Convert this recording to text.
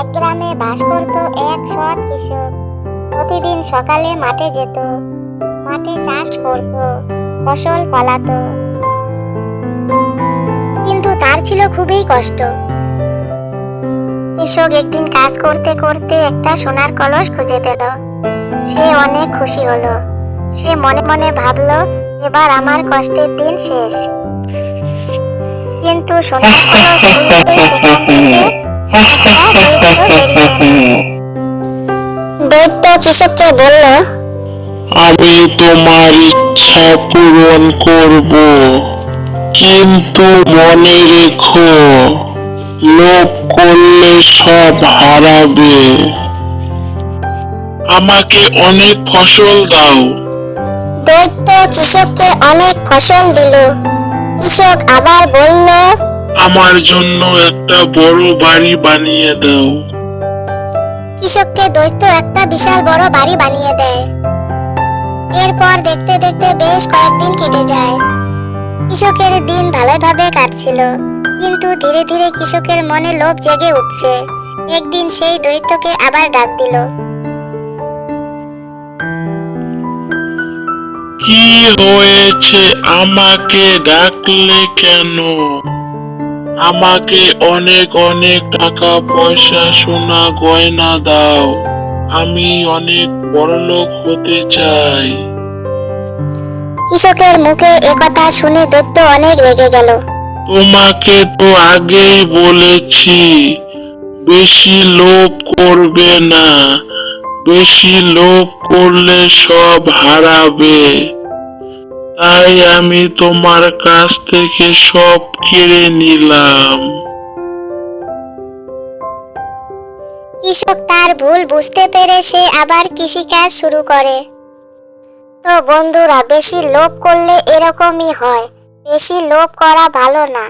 এক গ্রামে বাস করত এক সৎ কৃষক। প্রতিদিন সকালে মাঠে যেত, মাঠে চাষ করত, ফসল ফলাতো। কিন্তু তার ছিল খুবই কষ্ট। কৃষক একদিন কাজ করতে করতে একটা সোনার কলস খুঁজে পেল। সে অনেক খুশি হলো। সে মনে মনে ভাবলো, এবার আমার কষ্টের দিন শেষ। কিন্তু সোনার কলস সেখান থেকে দৈত্য কৃষককে বলল আমি তোমার ইচ্ছা পূরণ করব। কিন্তু মনে রেখো লোভ করলে সব হারাবে। আমাকে অনেক ফসল দাও। দৈত্য কৃষককে অনেক ফসল দিল। কৃষক আবার বলল আমার জন্য একটা বড় বাড়ি বানিয়ে দাও। কৃষককে দৈত্য একটা বিশাল বড় বাড়ি বানিয়ে দেয়। এরপর দেখতে দেখতে বেশ কয়েকদিন কেটে যায়। কৃষকের দিন ভালোভাবে কাটছিল কিন্তু ধীরে ধীরে কৃষকের মনে লোভ জেগে উঠছে। একদিন সেই দৈত্যকে আবার ডাক দিল। কি হয়েছে আমাকে ডাকলে কেন? আমাকে অনেক অনেক টাকা পয়সা সোনা গয়না দাও। আমি অনেক বড়লোক হতে চাই। কৃষকের মুখে একথা শুনে দৈত্য অনেক রেগে গেল। তোমাকে তো আগেই বলেছি বেশি লোভ করবে না। বেশি লোভ করলে সব হারাবে। তাই আমি তোমার কাছ থেকে সব কেড়ে নিলাম। কৃষক তার ভুল বুঝতে পেরে সে আবার কৃষিকাজ শুরু করে। তো বন্ধুরা, বেশি লোভ করলে এরকমই হয়, বেশি লোভ করা ভালো না।